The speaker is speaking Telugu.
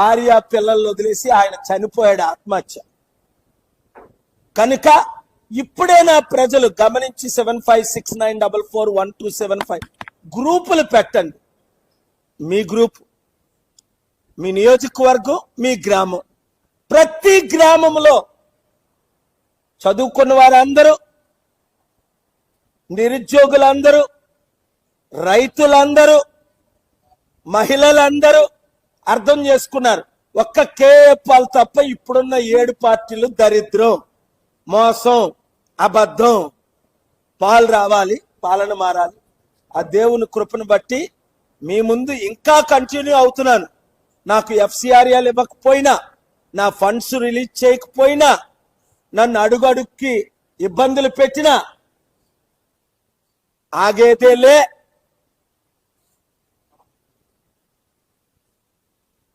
భార్య పిల్లలు వదిలేసి ఆయన చనిపోయాడు ఆత్మహత్య. కనుక ఇప్పుడైనా ప్రజలు గమనించి seven five six nine double four one two seven five గ్రూపులు పెట్టండి. మీ గ్రూప్ మీ నియోజకవర్గం మీ గ్రామం. ప్రతి గ్రామంలో చదువుకున్న వారందరూ నిరుద్యోగులందరూ రైతులందరూ మహిళలందరూ అర్థం చేసుకున్నారు. ఒక్క కేఎఫ్ఆల్ తప్ప ఇప్పుడున్న ఏడు పార్టీలు దరిద్రం మోసం అబద్ధం. పాలు రావాలి పాలన మారాలి. ఆ దేవుని కృపను బట్టి మీ ముందు ఇంకా కంటిన్యూ అవుతున్నాను. నాకు ఎఫ్సిఆర్ఎల్ ఇవ్వకపోయినా నా ఫండ్స్ రిలీజ్ చేయకపోయినా నన్ను అడుగడుక్కి ఇబ్బందులు పెట్టినా ఆగేదేలే